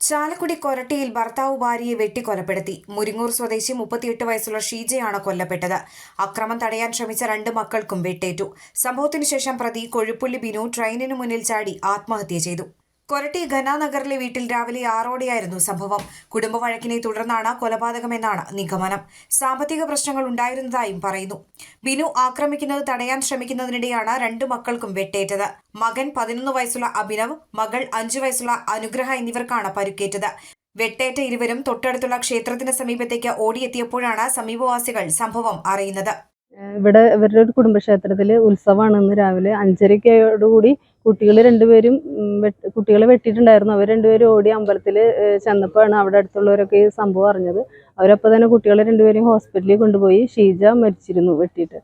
ചാലക്കുടി കൊരട്ടിയിൽ ഭർത്താവ് ഭാര്യയെ വെട്ടിക്കൊലപ്പെടുത്തി മുരിങ്ങൂർ സ്വദേശി മുപ്പത്തിയെട്ട് വയസ്സുള്ള ഷീജയാണ് കൊല്ലപ്പെട്ടത്. അക്രമം തടയാൻ ശ്രമിച്ച രണ്ട് മക്കൾക്കും വെട്ടേറ്റു. സംഭവത്തിനു ശേഷം പ്രതി കൊഴുപ്പുള്ളി ബിനു ട്രെയിനിനു മുന്നിൽ ചാടി ആത്മഹത്യ ചെയ്തു. കൊരട്ടി ഘനാനഗറിലെ വീട്ടിൽ രാവിലെ ആറോടെയായിരുന്നു സംഭവം. കുടുംബ വഴക്കിനെ തുടർന്നാണ് കൊലപാതകമെന്നാണ് നിഗമനം. സാമ്പത്തിക പ്രശ്നങ്ങൾ ഉണ്ടായിരുന്നതായും പറയുന്നു. ബിനു ആക്രമിക്കുന്നത് തടയാൻ ശ്രമിക്കുന്നതിനിടെയാണ് രണ്ടു മക്കൾക്കും വെട്ടേറ്റത്. മകൻ പതിനൊന്ന് വയസ്സുള്ള അഭിനവ് മകൾ അഞ്ചു വയസ്സുള്ള അനുഗ്രഹ എന്നിവർക്കാണ് പരുക്കേറ്റത്. വെട്ടേറ്റ ഇരുവരും തൊട്ടടുത്തുള്ള ക്ഷേത്രത്തിന് സമീപത്തേക്ക് ഓടിയെത്തിയപ്പോഴാണ് സമീപവാസികൾ സംഭവം അറിയുന്നത്. ഇവിടെ ഇവരുടെ ഒരു കുടുംബക്ഷേത്രത്തിൽ ഉത്സവമാണ് ഇന്ന് രാവിലെ അഞ്ചരയ്ക്കോടുകൂടി കുട്ടികൾ രണ്ടുപേരും കുട്ടികളെ വെട്ടിയിട്ടുണ്ടായിരുന്നു. അവർ രണ്ടുപേരും ഓടി അമ്പലത്തിൽ ചെന്നപ്പോഴാണ് അവിടെ അടുത്തുള്ളവരൊക്കെ ഈ സംഭവം അറിഞ്ഞത്. അവരപ്പോൾ തന്നെ കുട്ടികളെ രണ്ടുപേരും ഹോസ്പിറ്റലിൽ കൊണ്ടുപോയി ഷീജ മരിച്ചിരുന്നു വെട്ടിയിട്ട്.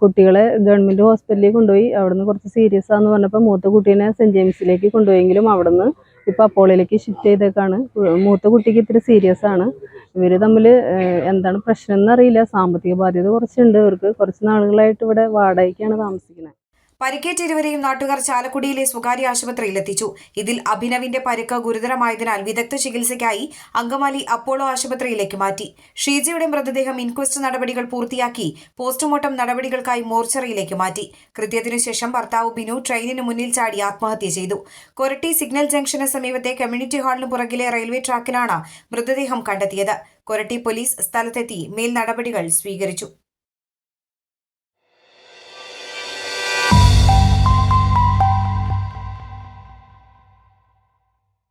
കുട്ടികളെ ഗവൺമെന്റ് ഹോസ്പിറ്റലിൽ കൊണ്ടുപോയി അവിടുന്ന് കുറച്ച് സീരിയസ് ആണെന്ന് പറഞ്ഞപ്പോൾ മൂത്ത കുട്ടീനെ സെന്റ് ജെയിംസിലേക്ക് കൊണ്ടുപോയെങ്കിലും അവിടുന്ന് ഇപ്പോൾ അപ്പോളയിലേക്ക് ഷിഫ്റ്റ് ചെയ്തേക്കാണ്. മൂത്ത കുട്ടിക്ക് ഇത്തിരി സീരിയസ് ആണ്. ഇവർ തമ്മിൽ എന്താണ് പ്രശ്നം എന്നറിയില്ല സാമ്പത്തിക ബാധ്യത കുറച്ചുണ്ട്. ഇവർക്ക് കുറച്ച് നാളുകളായിട്ട് ഇവിടെ വാടകയ്ക്കാണ് താമസിക്കുന്നത് പരിക്കേറ്റ ഇരുവരെയും നാട്ടുകാർ ചാലക്കുടിയിലെ സ്വകാര്യ ആശുപത്രിയിൽ എത്തിച്ചു ഇതിൽ അഭിനവിന്റെ പരിക്ക് ഗുരുതരമായതിനാൽ വിദഗ്ധ ചികിത്സയ്ക്കായി അങ്കമാലി അപ്പോളോ ആശുപത്രിയിലേക്ക് മാറ്റി. ഷീജയുടെ മൃതദേഹം ഇൻക്വസ്റ്റ് നടപടികൾ പൂർത്തിയാക്കി പോസ്റ്റ്മോർട്ടം നടപടികൾക്കായി മോർച്ചറിയിലേക്ക് മാറ്റി. കൃത്യത്തിനു ശേഷം ഭർത്താവ് ബിനു ട്രെയിനിന് മുന്നിൽ ചാടി ആത്മഹത്യ ചെയ്തു. കൊരട്ടി സിഗ്നൽ ജംഗ്ഷന് സമീപത്തെ കമ്മ്യൂണിറ്റി ഹാളിന് പുറകിലെ റെയിൽവേ ട്രാക്കിലാണ് മൃതദേഹം കണ്ടെത്തിയത്. കൊരട്ടി പോലീസ് സ്ഥലത്തെത്തി മേൽ നടപടികൾ സ്വീകരിച്ചു.